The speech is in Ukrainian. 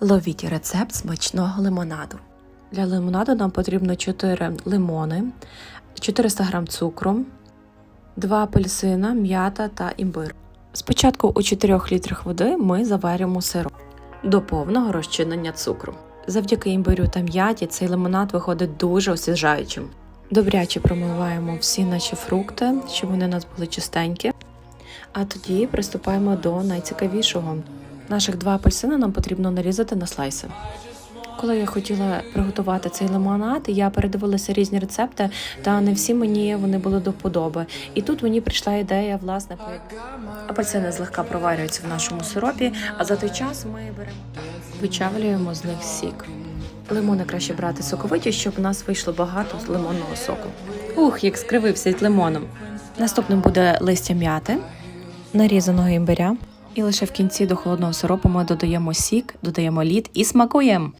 Ловіть рецепт смачного лимонаду. Для лимонаду нам потрібно 4 лимони, 400 г цукру, 2 апельсина, м'ята та імбир. Спочатку у 4 літрах води ми заваримо сироп до повного розчинення цукру. Завдяки імбирю та м'яті цей лимонад виходить дуже освіжаючим. Добряче промиваємо всі наші фрукти, щоб вони у нас були чистенькі. А тоді приступаємо до найцікавішого. Наших два апельсини нам потрібно нарізати на слайси. Коли я хотіла приготувати цей лимонад, я передивилася різні рецепти, та не всі мені вони були до вподоби. І тут мені прийшла ідея, власне, по апельсини злегка проварюються в нашому сиропі, а за той час ми беремо вичавлюємо з них сік. Лимони краще брати соковиті, щоб у нас вийшло багато з лимонного соку. Ух, як скривився із лимоном. Наступним буде листя м'яти, нарізаного імбиря. І лише в кінці до холодного сиропу ми додаємо сік, додаємо лід і смакуємо.